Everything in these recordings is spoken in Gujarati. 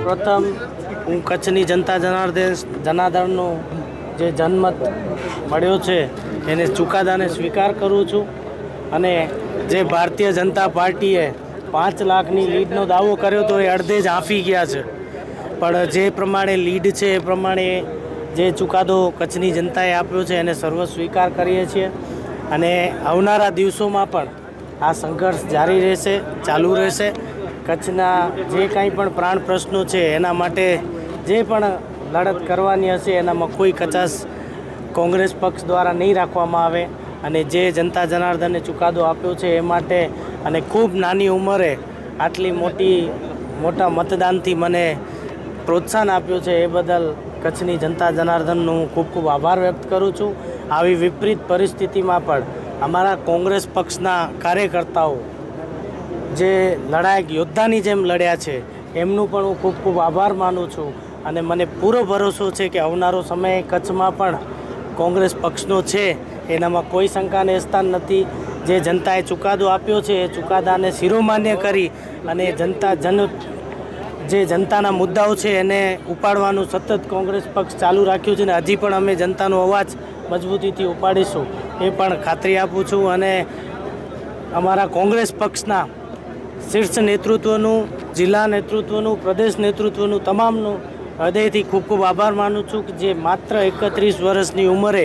સૌપ્રથમ હું કચ્છની જનતા જનાર્દન જનાર્દનનો જે જનમત મળ્યો છે, એને ચુકાદાને સ્વીકાર કરું છું અને જે ભારતીય જનતા પાર્ટીએ પાંચ લાખની લીડનો દાવો કર્યો તો એ અડધે જ આંફી ગયા છે. પણ જે પ્રમાણે લીડ છે, એ પ્રમાણે જે ચુકાદો કચ્છની જનતાએ આપ્યો છે, એને સર્વ સ્વીકાર કરીએ છીએ અને આવનારા દિવસોમાં પણ આ સંઘર્ષ જારી રહેશે, ચાલુ રહેશે. કચ્છના જે કાંઈ પણ પ્રાણ પ્રશ્નો છે એના માટે જે પણ લડત કરવાની હશે એનામાં કોઈ કચાશ કોંગ્રેસ પક્ષ દ્વારા નહીં રાખવામાં આવે અને જે જનતા જનાર્દને ચુકાદો આપ્યો છે એ માટે અને ખૂબ નાની ઉંમરે આટલી મોટી, મોટા મતદાનથી મને પ્રોત્સાહન આપ્યું છે એ બદલ કચ્છની જનતા જનાર્દનનો હું ખૂબ ખૂબ આભાર વ્યક્ત કરું છું. આવી વિપરીત પરિસ્થિતિમાં પણ અમારા કોંગ્રેસ પક્ષના કાર્યકર્તાઓ જે લડાયક યોદ્ધાની જેમ લડ્યા છે, એમનું પણ હું ખૂબ ખૂબ આભાર માનું છું અને મને પૂરો ભરોસો છે કે આવનારો સમય કચ્છમાં પણ કોંગ્રેસ પક્ષનો છે. એનામાં કોઈ શંકાને સ્થાન નથી. જે જનતાએ ચુકાદો આપ્યો છે, એ ચુકાદાને શિરોમાન્ય કરી અને જનતા જન, જે જનતાના મુદ્દાઓ છે એને ઉપાડવાનું સતત કોંગ્રેસ પક્ષ ચાલુ રાખ્યું છે ને હજી પણ અમે જનતાનો અવાજ મજબૂતીથી ઉપાડીશું. એ પણ ખાતરી આપું છું અને અમારા કોંગ્રેસ પક્ષના શીર્ષ નેતૃત્વનું જિલ્લા નેતૃત્વનું પ્રદેશ નેતૃત્વનું તમામનું હૃદયથી ખૂબ ખૂબ આભાર માનું છું કે જે માત્ર એકત્રીસ વર્ષની ઉંમરે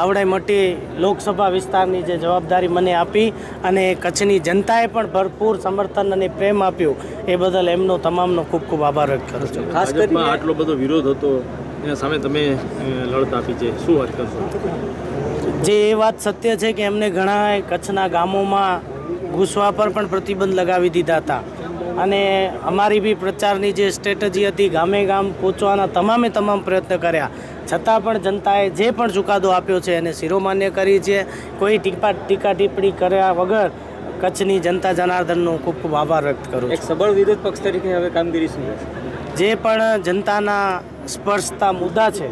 આવડાઈ મટી લોકસભા વિસ્તારની જે જવાબદારી મને આપી અને કચ્છની જનતાએ પણ ભરપૂર સમર્થન અને પ્રેમ આપ્યો એ બદલ એમનો તમામનો ખૂબ ખૂબ આભાર વ્યક્ત કરું છું. ખાસ કરીને આટલો બધો વિરોધ હતો એના સામે તમે લડત આપી છે. શું વાત કરશો? જે એ વાત સત્ય છે કે એમને ઘણા કચ્છના ગામોમાં ઘૂસવા પર પણ પ્રતિબંધ લગાવી દીધા હતા. અને અમારી બી પ્રચારની જે સ્ટ્રેટજી હતી ગામે ગામ પહોંચવાના તમામે તમામ પ્રયત્ન કર્યા. છતાં પણ જનતાએ જે પણ ચુકાદો આપ્યો છે એને શિરોમાન્ય કરી છે. કોઈ ટીપા ટીકા ટિપ્પણી કર્યા વગર કચ્છની જનતા જનાર્દનનો ખૂબ ખૂબ આભાર વ્યક્ત કરું એક સબળ વિરોધ પક્ષ તરીકે હવે કામગીરી શું જે પણ જનતાના સ્પર્શતા મુદ્દા છે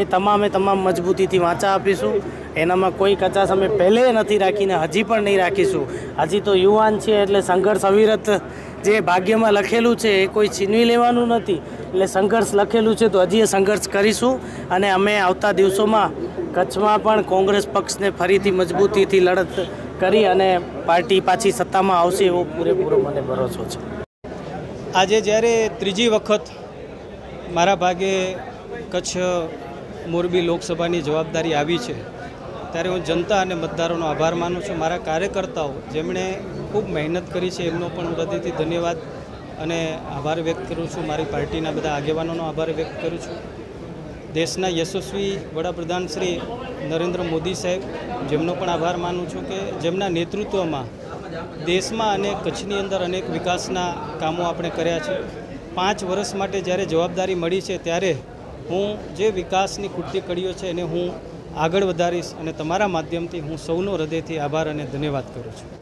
એ તમામે તમામ મજબૂતીથી વાંચા આપીશું. એનામાં કોઈ કચાશ અમે પહેલે નથી રાખીને હજી પણ નહીં રાખીશું. હજી તો યુવાન છે એટલે સંઘર્ષ અવિરત જે ભાગ્યમાં લખેલું છે એ કોઈ છીનવી લેવાનું નથી. એટલે સંઘર્ષ લખેલું છે તો હજી એ સંઘર્ષ કરીશું અને અમે આવતા દિવસોમાં કચ્છમાં પણ કોંગ્રેસ પક્ષને ફરીથી મજબૂતીથી લડત કરી અને પાર્ટી પાછી સત્તામાં આવશે એવો પૂરેપૂરો મને ભરોસો છે. આજે જ્યારે ત્રીજી વખત મારા ભાગે કચ્છ મોરબી લોકસભાની જવાબદારી આવી છે. ત્યારે હું જનતા અને મતદારોનો આભાર માનું છું. મારા કાર્યકર્તાઓ જેમણે ખૂબ મહેનત કરી છે, એમનો પણ હું હૃદયથી ધન્યવાદ અને આભાર વ્યક્ત કરું છું. મારી પાર્ટીના બધા આગેવાનોનો આભાર વ્યક્ત કરું છું. દેશના યશસ્વી વડાપ્રધાન શ્રી નરેન્દ્ર મોદી સાહેબ, જેમનો પણ આભાર માનું છું કે જેમના નેતૃત્વમાં દેશમાં અને કચ્છની અંદર અનેક વિકાસના કામો આપણે કર્યા છે. પાંચ વર્ષ માટે જ્યારે જવાબદારી મળી છે, ત્યારે હું જે વિકાસની ખૂટતી કડીઓ છે એને હું આગળ વધારીશ અને તમારા માધ્યમથી હું સૌનો હૃદયથી આભાર અને ધન્યવાદ કરું છું.